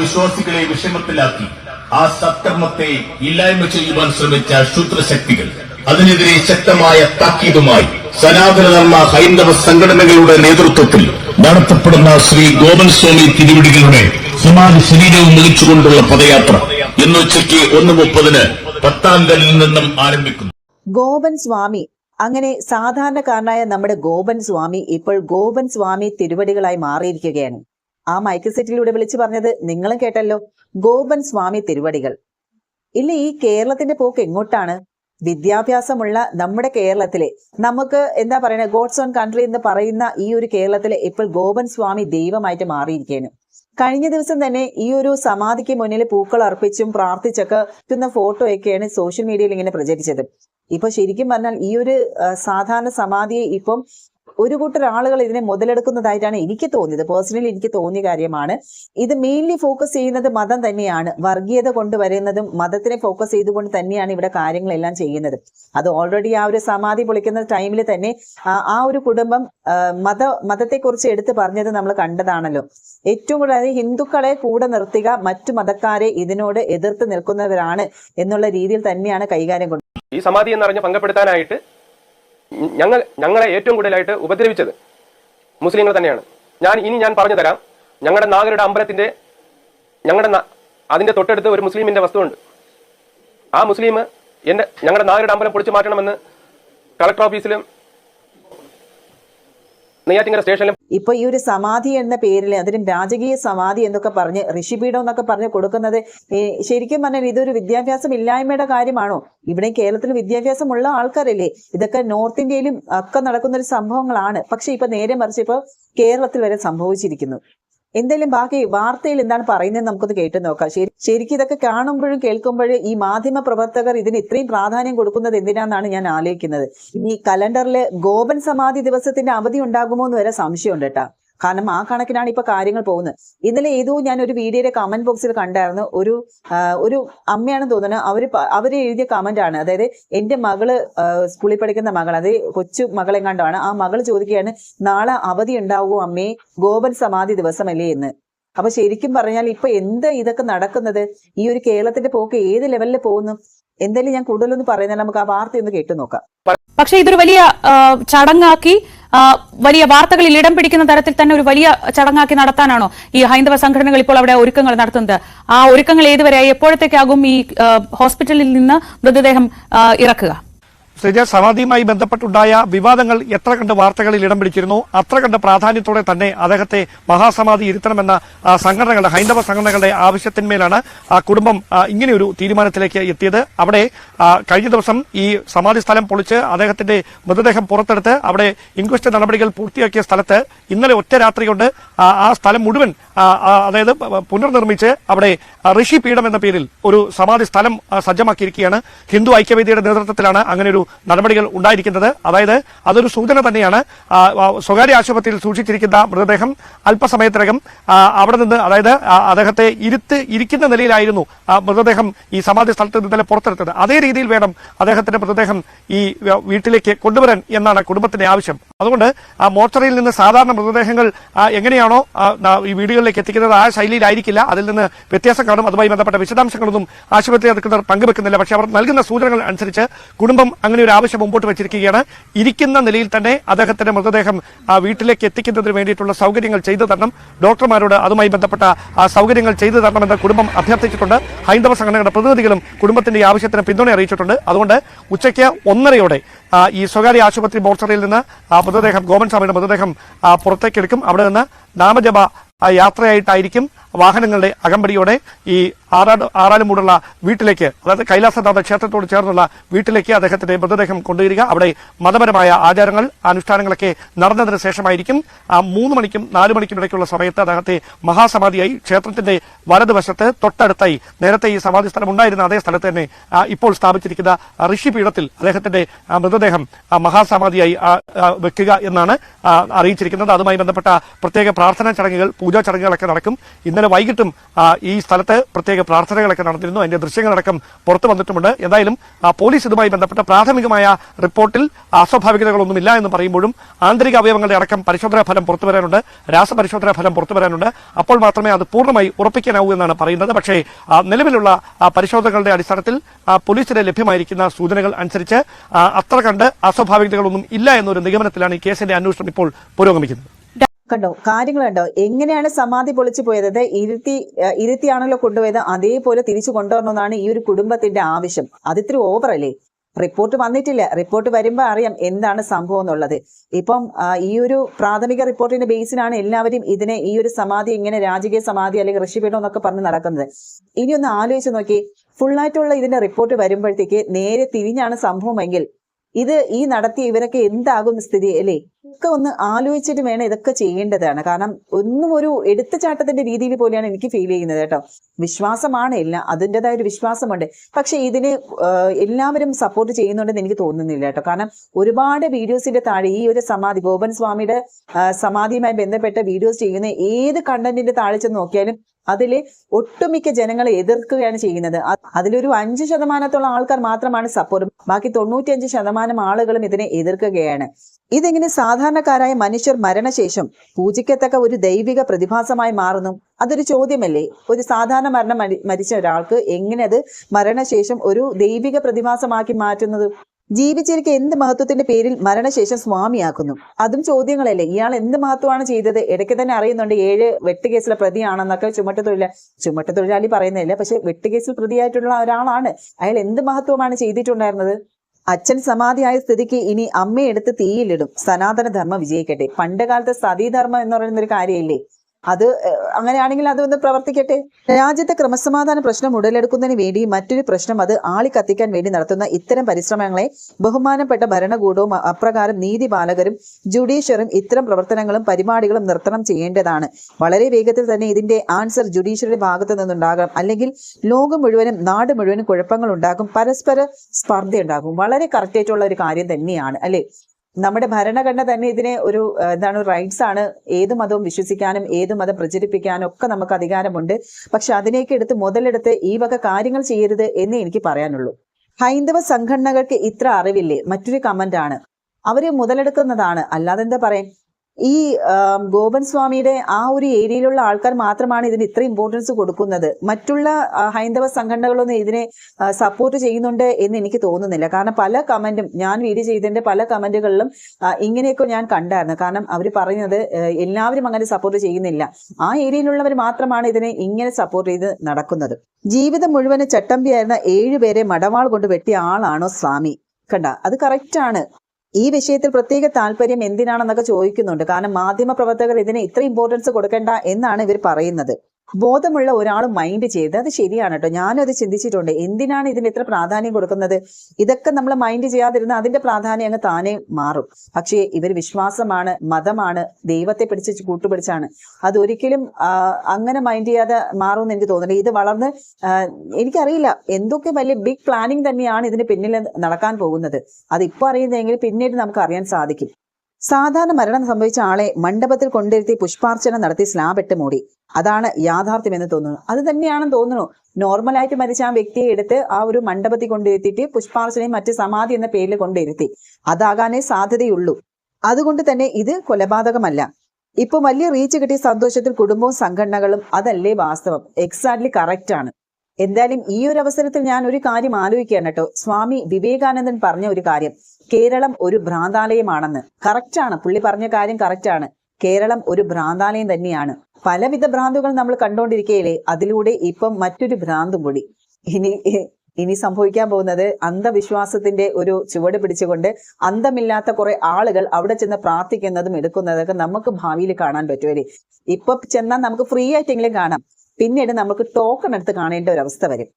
വിശ്വാസികളെ വിഷമത്തിലാക്കി. ആ സത്കർമ്മത്തെ ഇല്ലായ്മ ചെയ്യുവാൻ ശ്രമിച്ച ക്ഷുദ്രശക്തികൾ അതിനെതിരെ ശക്തമായ താക്കീതുമായി സനാതനധർമ്മ ഹൈന്ദവ സംഘടനകളുടെ നേതൃത്വത്തിൽ നടത്തപ്പെടുന്ന ശ്രീ ഗോപൻ സ്വാമി തിരുവിടികളുടെ സമാധി ശരീരവും മികച്ചുകൊണ്ടുള്ള പദയാത്ര ഇന്ന് ഉച്ചയ്ക്ക് ഒന്ന് മുപ്പതിന് പത്താങ്കലിൽ നിന്നും ആരംഭിക്കുന്നു. ഗോപൻ സ്വാമി അങ്ങനെ സാധാരണക്കാരനായ നമ്മുടെ ഗോപൻ സ്വാമി ഇപ്പോൾ ഗോപൻ സ്വാമി തിരുവടികളായി മാറിയിരിക്കുകയാണ്. ആ മൈക്ക് സെറ്റിലൂടെ വിളിച്ചു പറഞ്ഞത് നിങ്ങളും കേട്ടല്ലോ. ഗോപൻ സ്വാമി തിരുവടികൾ. ഇല്ല ഈ കേരളത്തിന്റെ പോക്ക് എങ്ങോട്ടാണ്? വിദ്യാഭ്യാസമുള്ള നമ്മുടെ കേരളത്തിലെ നമുക്ക് എന്താ പറയുന്നത് ഗോഡ്സ് ഓൺ കൺട്രി എന്ന് പറയുന്ന ഈ ഒരു കേരളത്തിലെ ഇപ്പോൾ ഗോപൻ സ്വാമി ദൈവമായിട്ട് മാറിയിരിക്കുകയാണ് കഴിഞ്ഞ ദിവസം തന്നെ ഈ ഒരു സമാധിക്ക് മുന്നിൽ പൂക്കൾ അർപ്പിച്ചും പ്രാർത്ഥിച്ചൊക്കെ കിട്ടുന്ന ഫോട്ടോയൊക്കെയാണ് സോഷ്യൽ മീഡിയയിൽ ഇങ്ങനെ പ്രചരിച്ചത്. ഇപ്പൊ ശരിക്കും പറഞ്ഞാൽ ഈ ഒരു സാധാരണ സമാധിയെ ഇപ്പം ഒരു കൂട്ടർ ആളുകൾ ഇതിനെ മുതലെടുക്കുന്നതായിട്ടാണ് എനിക്ക് തോന്നിയത്. പേഴ്സണലി എനിക്ക് തോന്നിയ കാര്യമാണ്. ഇത് മെയിൻലി ഫോക്കസ് ചെയ്യുന്നത് മതം തന്നെയാണ്. വർഗീയത കൊണ്ടുവരുന്നതും മതത്തിനെ ഫോക്കസ് ചെയ്തുകൊണ്ട് തന്നെയാണ് ഇവിടെ കാര്യങ്ങളെല്ലാം ചെയ്യുന്നത്. അത് ഓൾറെഡി ആ ഒരു സമാധി പൊളിക്കുന്ന ടൈമിൽ തന്നെ ആ ഒരു കുടുംബം മത മതത്തെക്കുറിച്ച് എടുത്തു പറഞ്ഞത് നമ്മൾ കണ്ടതാണല്ലോ. ഏറ്റവും കൂടുതൽ അതായത് ഹിന്ദുക്കളെ കൂടെ നിർത്തുക മറ്റു മതക്കാരെ ഇതിനോട് എതിർത്ത് നിൽക്കുന്നവരാണ് എന്നുള്ള രീതിയിൽ തന്നെയാണ് കൈകാര്യം കൊണ്ട് ഈ സമാധി എന്നറിഞ്ഞ് പങ്കപ്പെടുത്താനായിട്ട് ഞങ്ങൾ ഞങ്ങളെ ഏറ്റവും കൂടുതലായിട്ട് ഉപദ്രവിച്ചത് മുസ്ലിങ്ങൾ തന്നെയാണ്. ഞാൻ ഇനി ഞാൻ പറഞ്ഞു തരാം ഞങ്ങളുടെ നാഗരുടെ അമ്പലത്തിന്റെ ഞങ്ങളുടെ അതിന്റെ തൊട്ടടുത്ത് ഒരു മുസ്ലിമിന്റെ വസ്തുവുണ്ട്. ആ മുസ്ലിം എന്റെ ഞങ്ങളുടെ നാഗരുടെ അമ്പലം പൊളിച്ചു മാറ്റണമെന്ന് കളക്ടർ ഓഫീസിലും സ്റ്റേഷനിലും ഇപ്പൊ ഈ ഒരു സമാധി എന്ന പേരിൽ അതിനും രാജകീയ സമാധി എന്നൊക്കെ പറഞ്ഞ് ഋഷിപീഠം എന്നൊക്കെ പറഞ്ഞ് കൊടുക്കുന്നത് ശരിക്കും പറഞ്ഞാൽ ഇതൊരു വിദ്യാഭ്യാസം ഇല്ലായ്മയുടെ കാര്യമാണോ? ഇവിടെ കേരളത്തിൽ വിദ്യാഭ്യാസമുള്ള ആൾക്കാരല്ലേ? ഇതൊക്കെ നോർത്ത് ഇന്ത്യയിലും ഒക്കെ നടക്കുന്ന ഒരു സംഭവങ്ങളാണ്. പക്ഷെ ഇപ്പൊ നേരെ മറിച്ച് ഇപ്പൊ കേരളത്തിൽ വരെ സംഭവിച്ചിരിക്കുന്നു. എന്തായാലും ബാക്കി വാർത്തയിൽ എന്താണ് പറയുന്നത് നമുക്കൊന്ന് കേട്ടു നോക്കാം. ശരി ശരിക്കും ഇതൊക്കെ കാണുമ്പോഴും കേൾക്കുമ്പോഴും ഈ മാധ്യമ പ്രവർത്തകർ ഇതിന് ഇത്രയും പ്രാധാന്യം കൊടുക്കുന്നത് എന്തിനാന്നാണ് ഞാൻ ആലോചിക്കുന്നത്. ഈ കലണ്ടറിൽ ഗോപൻ സമാധി ദിവസത്തിന്റെ അവധി ഉണ്ടാകുമോ എന്ന് വരെ സംശയമുണ്ട് കേട്ടാ. കാരണം ആ കണക്കിനാണ് ഇപ്പൊ കാര്യങ്ങൾ പോകുന്നത്. ഇന്നലെ ഏതോ ഞാൻ ഒരു വീഡിയോയുടെ കമന്റ് ബോക്സിൽ കണ്ടായിരുന്നു. ഒരു ഒരു അമ്മയാണെന്ന് തോന്നുന്നു. അവർ അവർ എഴുതിയ കമന്റ് ആണ്. അതായത് എന്റെ മകൾ സ്കൂളിൽ പഠിക്കുന്ന മകൾ അത് കൊച്ചു മകളെ കണ്ടാണ്. ആ മകൾ ചോദിക്കുകയാണ് നാളെ അവധി ഉണ്ടാവുമോ അമ്മേ? ഗോപൻ സമാധി ദിവസമല്ലേ എന്ന്. അപ്പൊ ശരിക്കും പറഞ്ഞാൽ ഇപ്പൊ എന്ത് ഇതൊക്കെ നടക്കുന്നത്? ഈ ഒരു കേരളത്തിന്റെ പോക്ക് ഏത് ലെവലിൽ പോകുന്നു? എന്തായാലും ഞാൻ കൂടുതലൊന്നും പറയുന്നില്ല. നമുക്ക് ആ വാർത്ത ഒന്ന് കേട്ടു നോക്കാം. പക്ഷെ ഇതൊരു വലിയ ചടങ്ങാക്കി വലിയ വാർത്തകളിൽ ഇടം പിടിക്കുന്ന തരത്തിൽ തന്നെ ഒരു വലിയ ചടങ്ങാക്കി നടത്താനാണോ ഈ ഹൈന്ദവ സംഘടനകൾ ഇപ്പോൾ അവിടെ ഒരുക്കങ്ങൾ നടത്തുന്നത്? ആ ഒരുക്കങ്ങൾ ഏതുവരെയായി എപ്പോഴത്തേക്കാകും ഈ ഹോസ്പിറ്റലിൽ നിന്ന് മൃതദേഹം ഇറക്കുക? ശ്രീജ സമാധിയുമായി ബന്ധപ്പെട്ടുണ്ടായ വിവാദങ്ങൾ എത്ര കണ്ട് വാർത്തകളിൽ ഇടം പിടിച്ചിരുന്നു? അത്ര കണ്ട് പ്രാധാന്യത്തോടെ തന്നെ അദ്ദേഹത്തെ മഹാസമാധി ഇരുത്തണമെന്ന സംഘടനകളുടെ ഹൈന്ദവ സംഘടനകളുടെ ആവശ്യത്തിന്മേലാണ് ആ കുടുംബം ഇങ്ങനെയൊരു തീരുമാനത്തിലേക്ക് എത്തിയത്. അവിടെ കഴിഞ്ഞ ദിവസം ഈ സമാധി സ്ഥലം പൊളിച്ച് അദ്ദേഹത്തിന്റെ മൃതദേഹം പുറത്തെടുത്ത് അവിടെ ഇൻക്വസ്റ്റ് നടപടികൾ പൂർത്തിയാക്കിയ സ്ഥലത്ത് ഇന്നലെ ഒറ്റ രാത്രി കൊണ്ട് ആ, സ്ഥലം മുഴുവൻ അതായത് പുനർനിർമ്മിച്ച് അവിടെ ഋഷി പീഠം എന്ന പേരിൽ ഒരു സമാധി സ്ഥലം സജ്ജമാക്കിയിരിക്കുകയാണ്. ഹിന്ദു ഐക്യവേദിയുടെ നേതൃത്വത്തിലാണ് അങ്ങനെ ഒരു നടപടികൾ ഉണ്ടായിരിക്കുന്നത്. അതായത് അതൊരു സൂചന തന്നെയാണ്. സ്വകാര്യ ആശുപത്രിയിൽ സൂക്ഷിച്ചിരിക്കുന്ന മൃതദേഹം അല്പസമയത്തിനകം അവിടെ നിന്ന് അതായത് അദ്ദേഹത്തെ ഇരുത്ത് ഇരിക്കുന്ന നിലയിലായിരുന്നു മൃതദേഹം ഈ സമാധി സ്ഥലത്ത് ഇന്നലെ പുറത്തെടുത്തത്. അതേ രീതിയിൽ വേണം അദ്ദേഹത്തിന്റെ മൃതദേഹം ഈ വീട്ടിലേക്ക് കൊണ്ടുവരാൻ എന്നാണ് കുടുംബത്തിന്റെ ആവശ്യം. അതുകൊണ്ട് ആ മോർച്ചറിയിൽ നിന്ന് സാധാരണ മൃതദേഹങ്ങൾ എങ്ങനെയാണോ ഈ വീടുകളിലേക്ക് എത്തിക്കുന്നത് ആ ശൈലിയിലായിരിക്കില്ല. അതിൽ നിന്ന് വ്യത്യാസം കാണും. അതുമായി ബന്ധപ്പെട്ട വിശദാംശങ്ങളൊന്നും ആശുപത്രി അധികൃതർ പങ്കുവെക്കുന്നില്ല. പക്ഷേ അവർ നൽകുന്ന സൂചനകൾ അനുസരിച്ച് കുടുംബം അങ്ങനെ ഒരു ആവശ്യം മുമ്പോട്ട് വെച്ചിരിക്കുകയാണ്. ഇരിക്കുന്ന നിലയിൽ തന്നെ അദ്ദേഹത്തിന്റെ മൃതദേഹം ആ വീട്ടിലേക്ക് എത്തിക്കുന്നതിന് വേണ്ടിയിട്ടുള്ള സൗകര്യങ്ങൾ ചെയ്തു തരണം. ഡോക്ടർമാരോട് അതുമായി ബന്ധപ്പെട്ട ആ സൗകര്യങ്ങൾ ചെയ്തു തരണമെന്ന് കുടുംബം അഭ്യർത്ഥിച്ചിട്ടുണ്ട്. ഹൈന്ദവ സംഘടനകളുടെ പ്രതിനിധികളും കുടുംബത്തിന്റെ ആവശ്യത്തിന് പിന്തുണ അറിയിച്ചിട്ടുണ്ട്. അതുകൊണ്ട് ഉച്ചയ്ക്ക് ഒന്നരയോടെ ഈ സ്വകാര്യ ആശുപത്രി മോർച്ചറിയിൽ നിന്ന് ആ മൃതദേഹം ഗവൺമെന്റ് സ്വാമിയുടെ മൃതദേഹം പുറത്തേക്കെടുക്കും. അവിടെ നിന്ന് നാമജപ യാത്രയായിട്ടായിരിക്കും വാഹനങ്ങളുടെ അകമ്പടിയോടെ ഈ ആറാട് ആറാലുമൂടുള്ള വീട്ടിലേക്ക് അതായത് കൈലാസനാഥ ക്ഷേത്രത്തോട് ചേർന്നുള്ള വീട്ടിലേക്ക് അദ്ദേഹത്തിന്റെ മൃതദേഹം കൊണ്ടുവരിക. അവിടെ മതപരമായ ആചാരങ്ങൾ അനുഷ്ഠാനങ്ങളൊക്കെ നടന്നതിന് ശേഷമായിരിക്കും. ആ മൂന്ന് മണിക്കും നാല് മണിക്കും ഇടയ്ക്കുള്ള സമയത്ത് അദ്ദേഹത്തെ മഹാസമാധിയായി ക്ഷേത്രത്തിന്റെ വലതുവശത്ത് തൊട്ടടുത്തായി നേരത്തെ ഈ സമാധി സ്ഥലം ഉണ്ടായിരുന്ന അതേ സ്ഥലത്ത് തന്നെ ഇപ്പോൾ സ്ഥാപിച്ചിരിക്കുന്ന ഋഷിപീഠത്തിൽ അദ്ദേഹത്തിന്റെ മൃതദേഹം മഹാസമാധിയായി വെക്കുക എന്നാണ് അറിയിച്ചിരിക്കുന്നത്. അതുമായി ബന്ധപ്പെട്ട പ്രത്യേക പ്രാർത്ഥനാ ചടങ്ങുകൾ പൂജാ ചടങ്ങുകളൊക്കെ നടക്കും. ഇന്നലെ വൈകിട്ടും ഈ സ്ഥലത്ത് പ്രത്യേക പ്രത്യേക പ്രാർത്ഥനകളൊക്കെ നടന്നിരുന്നു. അതിന്റെ ദൃശ്യങ്ങളടക്കം പുറത്തു വന്നിട്ടുമുണ്ട്. എന്തായാലും പോലീസ് ഇതുമായി ബന്ധപ്പെട്ട പ്രാഥമികമായ റിപ്പോർട്ടിൽ അസ്വാഭാവികതകളൊന്നുമില്ല എന്ന് പറയുമ്പോഴും ആന്തരിക അവയവങ്ങളുടെ അടക്കം പരിശോധനാ ഫലം പുറത്തു വരാനുണ്ട്. രാസപരിശോധനാ ഫലം പുറത്തു വരാനുണ്ട്. അപ്പോൾ മാത്രമേ അത് പൂർണമായി ഉറപ്പിക്കാനാവൂ എന്നാണ് പറയുന്നത്. പക്ഷേ നിലവിലുള്ള പരിശോധനകളുടെ അടിസ്ഥാനത്തിൽ പോലീസിന് ലഭ്യമായിരിക്കുന്ന സൂചനകൾ അനുസരിച്ച് അത്ര കണ്ട് അസ്വാഭാവികതകളൊന്നും ഇല്ല എന്നൊരു നിഗമനത്തിലാണ് ഈ കേസിന്റെ അന്വേഷണം ഇപ്പോൾ പുരോഗമിക്കുന്നത്. കണ്ടോ കാര്യങ്ങൾ കണ്ടോ? എങ്ങനെയാണ് സമാധി പൊളിച്ചു പോയത്? ഇരുത്തി ഇരുത്തിയാണല്ലോ കൊണ്ടുപോയത്. അതേപോലെ തിരിച്ചു കൊണ്ടുവരണമെന്നാണ് ഈ ഒരു കുടുംബത്തിന്റെ ആവശ്യം. അതിത്തിരി ഓവർ അല്ലേ? റിപ്പോർട്ട് വന്നിട്ടില്ല. റിപ്പോർട്ട് വരുമ്പോൾ അറിയാം എന്താണ് സംഭവം എന്നുള്ളത്. ഇപ്പം ഈ ഒരു പ്രാഥമിക റിപ്പോർട്ടിന്റെ ബേസിലാണ് എല്ലാവരും ഇതിനെ ഈ ഒരു സമാധി ഇങ്ങനെ രാജകീയ സമാധി അല്ലെങ്കിൽ ഋഷിപീഠം എന്നൊക്കെ പറഞ്ഞ് നടക്കുന്നത്. ഇനി ഒന്ന് ആലോചിച്ച് നോക്കി. ഫുള്ളായിട്ടുള്ള ഇതിന്റെ റിപ്പോർട്ട് വരുമ്പോഴത്തേക്ക് നേരെ തിരിഞ്ഞാണ് സംഭവമെങ്കിൽ ഇത് ഈ നടത്തിയ ഇവരൊക്കെ എന്താകും സ്ഥിതി അല്ലേ? ഒക്കെ ഒന്ന് ആലോചിച്ചിട്ട് വേണം ഇതൊക്കെ ചെയ്യേണ്ടതാണ്. കാരണം ഒന്നും ഒരു എടുത്തുചാട്ടത്തിന്റെ രീതിയിൽ പോലെയാണ് എനിക്ക് ഫീൽ ചെയ്യുന്നത് കേട്ടോ. വിശ്വാസമാണ് എല്ലാം അതിന്റെതായ ഒരു വിശ്വാസമുണ്ട്. പക്ഷെ ഇതിന് എല്ലാവരും സപ്പോർട്ട് ചെയ്യുന്നുണ്ടെന്ന് എനിക്ക് തോന്നുന്നില്ല കേട്ടോ. കാരണം ഒരുപാട് വീഡിയോസിന്റെ താഴെ ഈ ഒരു സമാധി ഗോപൻ സ്വാമിയുടെ സമാധിയുമായി ബന്ധപ്പെട്ട വീഡിയോസ് ചെയ്യുന്ന ഏത് കണ്ടന്റിന്റെ താഴെ ചെന്ന് നോക്കിയാലും അതിൽ ഒട്ടുമിക്ക ജനങ്ങളെ എതിർക്കുകയാണ് ചെയ്യുന്നത്. അതിലൊരു അഞ്ച് ശതമാനത്തോളം ആൾക്കാർ മാത്രമാണ് സപ്പോർട്ട് ബാക്കി തൊണ്ണൂറ്റിയഞ്ച് ശതമാനം ആളുകളും ഇതിനെ എതിർക്കുകയാണ്. ഇതെങ്ങനെ സാധാരണക്കാരായ മനുഷ്യർ മരണശേഷം പൂജിക്കത്തക്ക ഒരു ദൈവിക പ്രതിഭാസമായി മാറുന്നു. അതൊരു ചോദ്യമല്ലേ? ഒരു സാധാരണ മരണം മരിച്ച ഒരാൾക്ക് എങ്ങനെ അത് മരണശേഷം ഒരു ദൈവിക പ്രതിഭാസമാക്കി മാറ്റുന്നത്? ജീവിച്ചിരിക്കെ എന്ത് മഹത്വത്തിന്റെ പേരിൽ മരണശേഷം സ്വാമിയാക്കുന്നു? അതും ചോദ്യങ്ങളല്ലേ? ഇയാൾ എന്ത് മഹത്വമാണ് ചെയ്തത്? ഇടയ്ക്ക് തന്നെ അറിയുന്നുണ്ട് ഏഴ് വെട്ടുകേസിലെ പ്രതിയാണെന്നൊക്കെ ചുമട്ടുതൊഴിലാ ചുമട്ടത്തൊഴിലാളി പറയുന്നില്ല പക്ഷെ വെട്ടുകേസിൽ പ്രതിയായിട്ടുള്ള ഒരാളാണ്. അയാൾ എന്ത് മഹത്വമാണ് ചെയ്തിട്ടുണ്ടായിരുന്നത്? അച്ഛൻ സമാധിയായ സ്ഥിതിക്ക് ഇനി അമ്മയെടുത്ത് തീയിലിടും. സനാതന ധർമ്മം വിജയിക്കട്ടെ. പണ്ട് കാലത്ത് സതീധർമ്മം എന്ന് പറയുന്ന ഒരു കാര്യമില്ലേ? അത് അങ്ങനെയാണെങ്കിൽ അതൊന്ന് പ്രവർത്തിക്കട്ടെ. രാജ്യത്തെ ക്രമസമാധാന പ്രശ്നം ഉടലെടുക്കുന്നതിന് വേണ്ടി മറ്റൊരു പ്രശ്നം അത് ആളി കത്തിക്കാൻ വേണ്ടി നടത്തുന്ന ഇത്തരം പരിശ്രമങ്ങളെ ബഹുമാനപ്പെട്ട ഭരണകൂടവും അപ്രകാരം നീതിപാലകരും ജുഡീഷ്യറും ഇത്തരം പ്രവർത്തനങ്ങളും പരിപാടികളും നിർത്തണം ചെയ്യേണ്ടതാണ്. വളരെ വേഗത്തിൽ തന്നെ ഇതിന്റെ ആൻസർ ജുഡീഷ്യറിയുടെ ഭാഗത്തു നിന്നുണ്ടാകണം അല്ലെങ്കിൽ ലോകം മുഴുവനും നാട് മുഴുവനും കുഴപ്പങ്ങൾ ഉണ്ടാകും പരസ്പര സ്പർദ്ധ ഉണ്ടാകും വളരെ കറക്റ്റായിട്ടുള്ള ഒരു കാര്യം തന്നെയാണ് അല്ലെ? നമ്മുടെ ഭരണഘടന തന്നെ ഇതിനെ ഒരു എന്താണ് റൈറ്റ്സ് ആണ് ഏത് മതവും വിശ്വസിക്കാനും ഏത് മതം പ്രചരിപ്പിക്കാനും ഒക്കെ നമുക്ക് അധികാരമുണ്ട്. പക്ഷെ അതിനേക്ക് എടുത്ത് മുതലെടുത്ത് ഈ വക കാര്യങ്ങൾ ചെയ്യരുത് എന്നേ എനിക്ക് പറയാനുള്ളൂ. ഹൈന്ദവ സംഘടനകൾക്ക് ഇത്ര അറിവില്ലേ? മറ്റൊരു കമന്റ് ആണ്. അവർ മുതലെടുക്കുന്നതാണ്. അല്ലാതെ എന്താ ഈ ഗോപൻ സ്വാമിയുടെ ആ ഒരു ഏരിയയിലുള്ള ആൾക്കാർ മാത്രമാണ് ഇതിന് ഇത്ര ഇമ്പോർട്ടൻസ് കൊടുക്കുന്നത്. മറ്റുള്ള ഹൈന്ദവ സംഘടനകളൊന്നും ഇതിനെ സപ്പോർട്ട് ചെയ്യുന്നുണ്ട് എന്ന് എനിക്ക് തോന്നുന്നില്ല. കാരണം പല കമന്റും ഞാൻ വീഡിയോ ചെയ്തതിന്റെ പല കമന്റുകളിലും ഇങ്ങനെയൊക്കെ ഞാൻ കണ്ടായിരുന്നു. കാരണം അവർ പറയുന്നത് എല്ലാവരും അങ്ങനെ സപ്പോർട്ട് ചെയ്യുന്നില്ല. ആ ഏരിയയിലുള്ളവർ മാത്രമാണ് ഇതിനെ ഇങ്ങനെ സപ്പോർട്ട് ചെയ്ത് നടക്കുന്നത്. ജീവിതം മുഴുവൻ ചട്ടമ്പിയായിരുന്ന ഏഴുപേരെ മടവാൾ കൊണ്ട് വെട്ടിയ ആളാണോ സ്വാമി? കണ്ട അത് കറക്റ്റ് ആണ്. ഈ വിഷയത്തിൽ പ്രത്യേക താല്പര്യം എന്തിനാണെന്നൊക്കെ ചോദിക്കുന്നുണ്ട്. കാരണം മാധ്യമ പ്രവർത്തകർ ഇതിന് ഇത്ര ഇമ്പോർട്ടൻസ് കൊടുക്കേണ്ട എന്നാണ് ഇവർ പറയുന്നത്. ബോധമുള്ള ഒരാൾ മൈൻഡ് ചെയ്ത് അത് ശരിയാണ് കേട്ടോ ഞാനും അത് ചിന്തിച്ചിട്ടുണ്ട്. എന്തിനാണ് ഇതിന് ഇത്ര പ്രാധാന്യം കൊടുക്കുന്നത്? ഇതൊക്കെ നമ്മൾ മൈൻഡ് ചെയ്യാതിരുന്ന അതിന്റെ പ്രാധാന്യം അങ്ങ് താനെ മാറും. പക്ഷേ ഇവർ വിശ്വാസമാണ് മതമാണ് ദൈവത്തെ പിടിച്ച് കൂട്ടുപിടിച്ചാണ്. അതൊരിക്കലും അങ്ങനെ മൈൻഡ് ചെയ്യാതെ മാറുമെന്ന് എനിക്ക് തോന്നുന്നില്ല. ഇത് വളർന്ന് എനിക്കറിയില്ല. എന്തൊക്കെ വലിയ ബിഗ് പ്ലാനിങ് തന്നെയാണ് ഇതിന് പിന്നിൽ നടക്കാൻ പോകുന്നത്. അത് അറിയുന്നതെങ്കിൽ പിന്നീട് നമുക്ക് അറിയാൻ സാധിക്കും. സാധാരണ മരണം സംഭവിച്ച ആളെ മണ്ഡപത്തിൽ കൊണ്ടിരുത്തി പുഷ്പാർച്ചന നടത്തി സ്ലാബ് ഇട്ട് മൂടി. അതാണ് യാഥാർത്ഥ്യമെന്ന് തോന്നുന്നു. അത് തന്നെയാണെന്ന് തോന്നുന്നു. നോർമലായിട്ട് മരിച്ച ആ വ്യക്തിയെ എടുത്ത് ആ ഒരു മണ്ഡപത്തിൽ കൊണ്ടിരുത്തിയിട്ട് പുഷ്പാർച്ചനയും മറ്റ് സമാധി എന്ന പേരിൽ കൊണ്ടിരുത്തി. അതാകാനേ സാധ്യതയുള്ളൂ. അതുകൊണ്ട് തന്നെ ഇത് കൊലപാതകമല്ല. ഇപ്പൊ വലിയ റീച്ച് കിട്ടിയ സന്തോഷത്തിൽ കുടുംബവും സംഘടനകളും അതല്ലേ വാസ്തവം? എക്സാക്ട്ലി കറക്റ്റ് ആണ്. എന്തായാലും ഈ ഒരു അവസരത്തിൽ ഞാൻ ഒരു കാര്യം ആലോചിക്കുകയാണ് കേട്ടോ. സ്വാമി വിവേകാനന്ദൻ പറഞ്ഞ ഒരു കാര്യം. കേരളം ഒരു ഭ്രാന്താലയമാണെന്ന്. കറക്റ്റാണ് പുള്ളി പറഞ്ഞ കാര്യം കറക്റ്റാണ് കേരളം ഒരു ഭ്രാന്താലയം തന്നെയാണ്. പലവിധ ഭ്രാന്തുകൾ നമ്മൾ കണ്ടുകൊണ്ടിരിക്കുകയില്ലേ അതിലൂടെ ഇപ്പം മറ്റൊരു ഭ്രാന്തും കൂടി. ഇനി ഇനി സംഭവിക്കാൻ പോകുന്നത് അന്ധവിശ്വാസത്തിന്റെ ഒരു ചുവട് പിടിച്ചുകൊണ്ട് അന്ധമില്ലാത്ത കുറെ ആളുകൾ അവിടെ ചെന്ന് പ്രാർത്ഥിക്കുന്നതും എടുക്കുന്നതൊക്കെ നമുക്ക് ഭാവിയിൽ കാണാൻ പറ്റുമല്ലേ ഇപ്പൊ ചെന്നാൽ നമുക്ക് ഫ്രീ ആയിട്ടെങ്കിലും കാണാം. പിന്നീട് നമുക്ക് ടോക്കൺ എടുത്ത് കാണേണ്ട ഒരു അവസ്ഥ വരും.